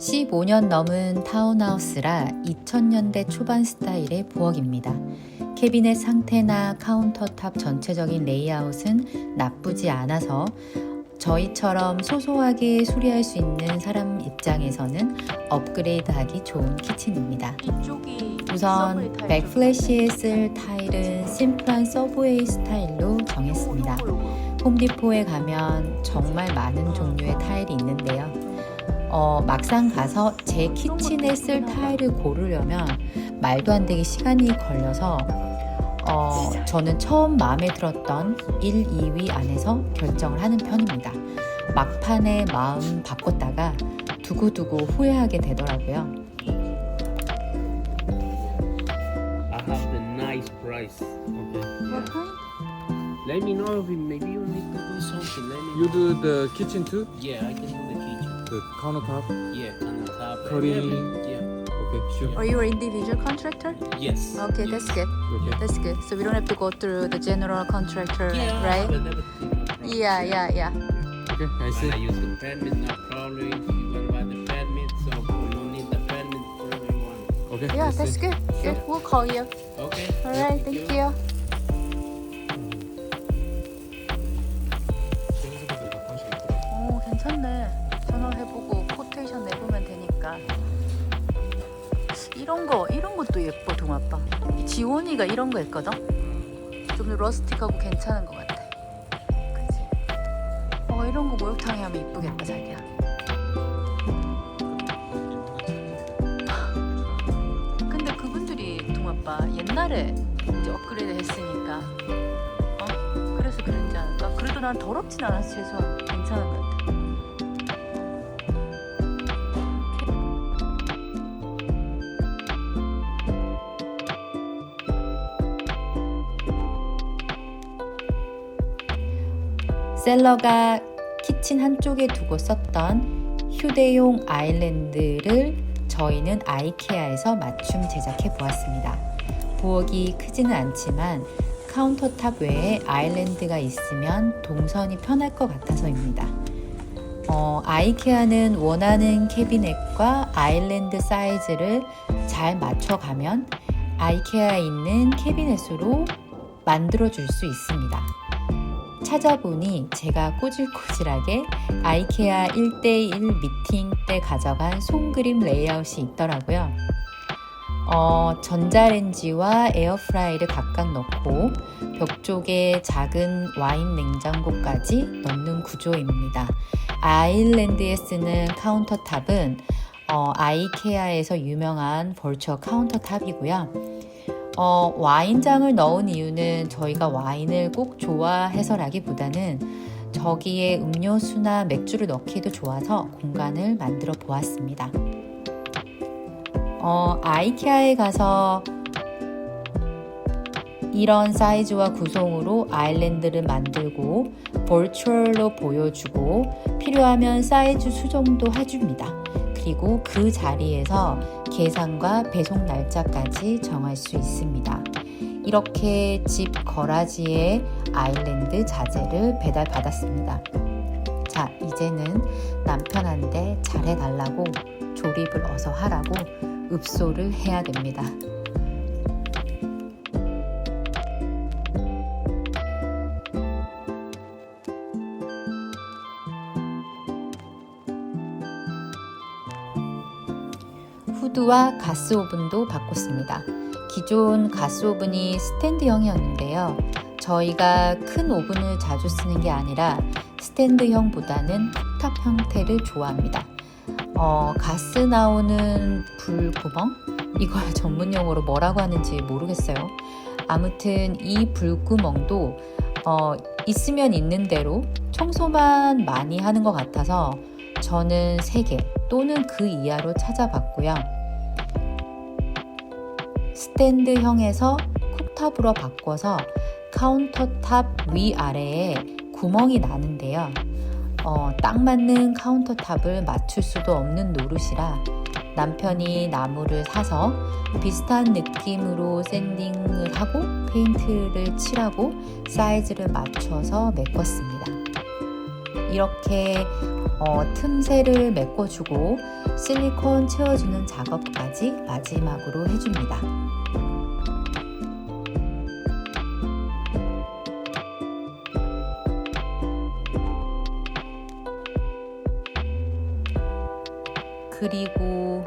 15년 넘은 타운하우스라 2000년대 초반 스타일의 부엌입니다. 캐비넷 상태나 카운터탑 전체적인 레이아웃은 나쁘지 않아서 저희처럼 소소하게 수리할 수 있는 사람 입장에서는 업그레이드하기 좋은 키친입니다. 우선 백플래시에 쓸 타일은 심플한 서브웨이 스타일로 좀- 정했습니다. 홈디포에 가면 정말 많은 종류의 타일이 있는데요. 어, 막상 가서 제 키친에 쓸 타일을 고르려면 말도 안 되게 시간이 걸려서 어, 저는 처음 마음에 들었던 1, 2위 안에서 결정을 하는 편입니다. 막판에 마음 바꿨다가 두고두고 후회하게 되더라고요. I have the nice price. Okay. What kind? Let me know if maybe you need to do something. Let me You do the kitchen too? Yeah, I can do the countertop? Yeah, countertop. Cutting. everything. Yeah. Okay, sure. Are you an individual contractor? Yes. Okay, yes. that's good. Okay. That's good. So we don't have to go through the general contractor, Yeah, right? but everything, no problem. Yeah, yeah, yeah. Okay, I see. When I use the permit, no problem. If you want to buy the permit, so we don't need the permit for everyone. Okay. Yeah, I that's see. good. Good. We'll call you. Okay. All right, thank you. 것도 예뻐, 동아빠. 이 지원이가 이런 거 했거든? 좀더 러스틱하고 괜찮은 것 같아. 그치? 어, 이런 거 목욕탕에 하면 이쁘겠다, 자기야. 근데 그분들이, 동아빠, 옛날에 이제 업그레이드 했으니까. 어? 그래서 그런지 않을까? 그래도 난 더럽진 않아서 최소한 괜찮은 것 셀러가 키친 한쪽에 두고 썼던 휴대용 아일랜드를 저희는 아이케아에서 맞춤 제작해 보았습니다. 부엌이 크지는 않지만 카운터탑 외에 아일랜드가 있으면 동선이 편할 것 같아서입니다. 어, 아이케아는 원하는 캐비넷과 아일랜드 사이즈를 잘 맞춰가면 아이케아에 있는 캐비넷으로 만들어 줄 수 있습니다. 찾아보니 제가 꼬질꼬질하게 아이케아 1대1 미팅 때 가져간 손그림 레이아웃이 있더라고요. 어, 전자레인지와 에어프라이를 각각 넣고 벽 쪽에 작은 와인 냉장고까지 넣는 구조입니다. 아일랜드에 쓰는 카운터탑은 어, 아이케아에서 유명한 벌처 카운터탑이고요. 어, 와인장을 넣은 이유는 저희가 와인을 꼭 좋아해서라기보다는 저기에 음료수나 맥주를 넣기도 좋아서 공간을 만들어 보았습니다. 어, 아이케아에 가서 이런 사이즈와 구성으로 아일랜드를 만들고 볼추얼로 보여주고 필요하면 사이즈 수정도 해줍니다. 그리고 그 자리에서 계산과 배송 날짜까지 정할 수 있습니다. 이렇게 집 거라지에 아일랜드 자재를 배달받았습니다. 자, 이제는 남편한테 잘해달라고 조립을 어서 하라고 읍소를 해야 됩니다. 후드와 가스 오븐도 바꿨습니다. 기존 가스 오븐이 스탠드형이었는데요. 저희가 큰 오븐을 자주 쓰는 게 아니라 스탠드형보다는 쿡탑 형태를 좋아합니다. 어, 가스 나오는 불구멍? 이걸 전문 용어로 뭐라고 하는지 모르겠어요. 아무튼 이 불구멍도 어, 있으면 있는 대로 청소만 많이 하는 것 같아서 저는 3개 또는 그 이하로 찾아봤고요. 스탠드형에서 쿡탑으로 바꿔서 카운터탑 위아래에 구멍이 나는데요. 어, 딱 맞는 카운터탑을 맞출 수도 없는 노릇이라 남편이 나무를 사서 비슷한 느낌으로 샌딩을 하고 페인트를 칠하고 사이즈를 맞춰서 메꿨습니다. 이렇게 어, 틈새를 메꿔주고 실리콘 채워주는 작업까지 마지막으로 해줍니다. 그리고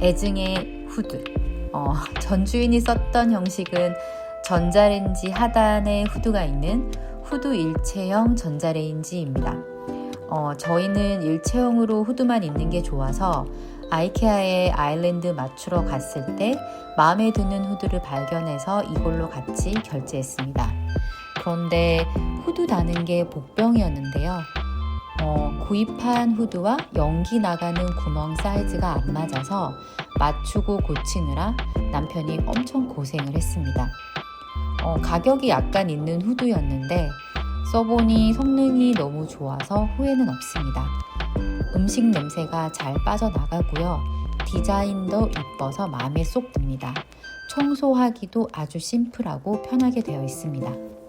애증의 후드. 어, 전 주인이 썼던 형식은 전자레인지 하단에 후드가 있는 후드 일체형 전자레인지입니다. 어, 저희는 일체형으로 후드만 있는 게 좋아서 아이케아의 아일랜드 맞추러 갔을 때 마음에 드는 후드를 발견해서 이걸로 같이 결제했습니다. 그런데 후드 다는 게 복병이었는데요. 어, 구입한 후드와 연기 나가는 구멍 사이즈가 안 맞아서 맞추고 고치느라 남편이 엄청 고생을 했습니다. 어, 가격이 약간 있는 후드였는데 써보니 성능이 너무 좋아서 후회는 없습니다. 음식 냄새가 잘 빠져나가고요. 디자인도 이뻐서 마음에 쏙 듭니다. 청소하기도 아주 심플하고 편하게 되어 있습니다.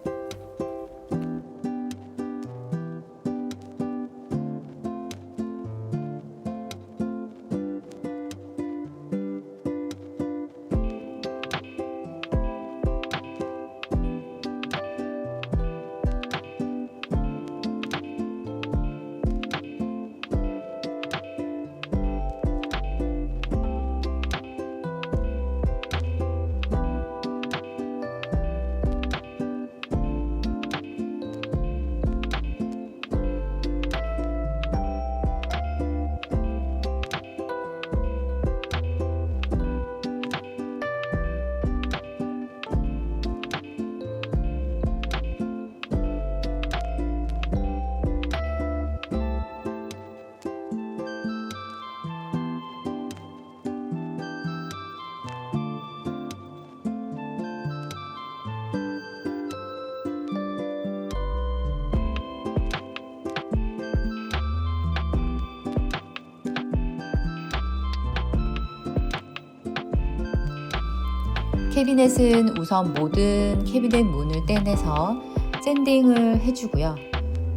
캐비넷은 우선 모든 캐비넷 문을 떼내서 샌딩을 해주고요.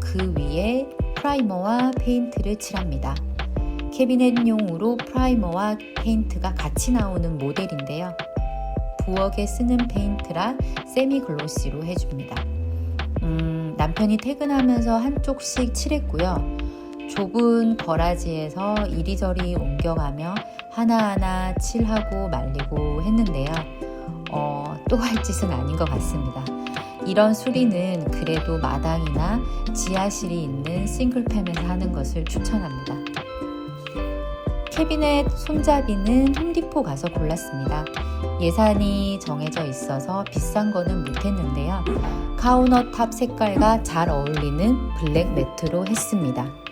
그 위에 프라이머와 페인트를 칠합니다. 캐비넷용으로 프라이머와 페인트가 같이 나오는 모델인데요. 부엌에 쓰는 페인트라 세미 글로시로 해줍니다. 음, 남편이 퇴근하면서 한쪽씩 칠했고요. 좁은 거라지에서 이리저리 옮겨가며 하나하나 칠하고 말리고 했는데요. 어, 또 할 짓은 아닌 것 같습니다. 이런 수리는 그래도 마당이나 지하실이 있는 싱글팸에서 하는 것을 추천합니다. 캐비넷 손잡이는 홈디포 가서 골랐습니다. 예산이 정해져 있어서 비싼 거는 못했는데요. 카우너탑 색깔과 잘 어울리는 블랙 매트로 했습니다.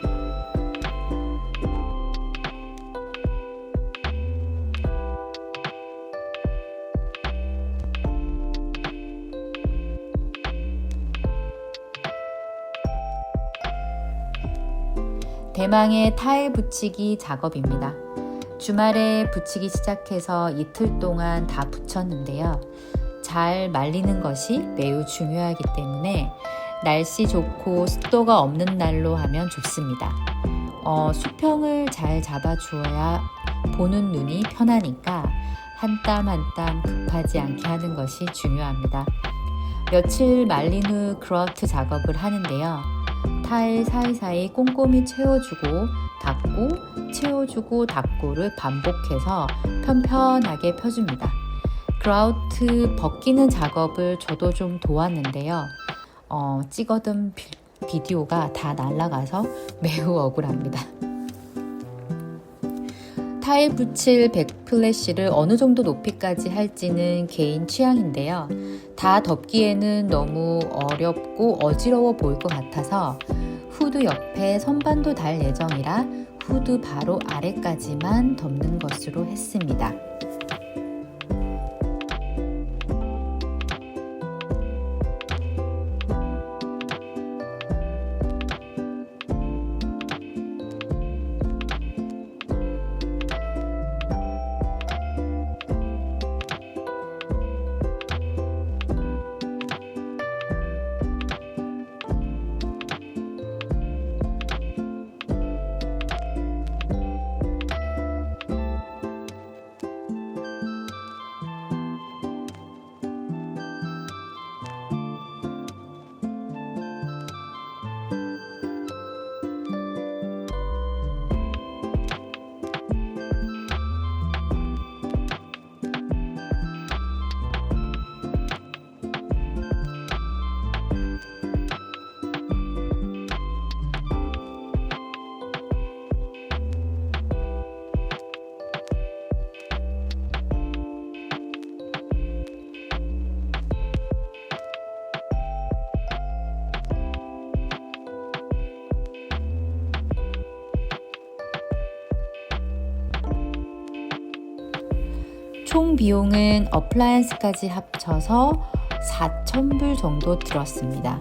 대망의 타일 붙이기 작업입니다. 주말에 붙이기 시작해서 이틀 동안 다 붙였는데요. 잘 말리는 것이 매우 중요하기 때문에 날씨 좋고 습도가 없는 날로 하면 좋습니다. 어, 수평을 잘 잡아주어야 보는 눈이 편하니까 한 땀 한 땀 급하지 않게 하는 것이 중요합니다. 며칠 말린 후 그라우트 작업을 하는데요. 타일 사이사이 꼼꼼히 채워주고 닦고 채워주고 닦고를 반복해서 편편하게 펴줍니다. 그라우트 벗기는 작업을 저도 좀 도왔는데요. 어, 찍어둔 비, 비디오가 다 날라가서 매우 억울합니다. 타일 붙일 백플래시를 어느 정도 높이까지 할지는 개인 취향인데요. 다 덮기에는 너무 어렵고 어지러워 보일 것 같아서 후드 옆에 선반도 달 예정이라 후드 바로 아래까지만 덮는 것으로 했습니다. 총 비용은 어플라이언스까지 합쳐서 4,000불 정도 들었습니다.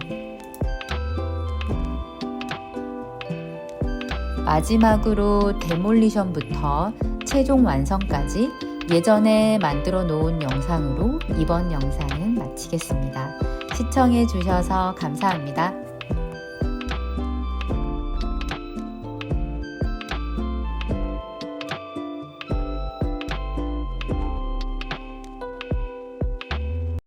마지막으로 데몰리션부터 최종 완성까지 예전에 만들어 놓은 영상으로 이번 영상은 마치겠습니다. 시청해 주셔서 감사합니다.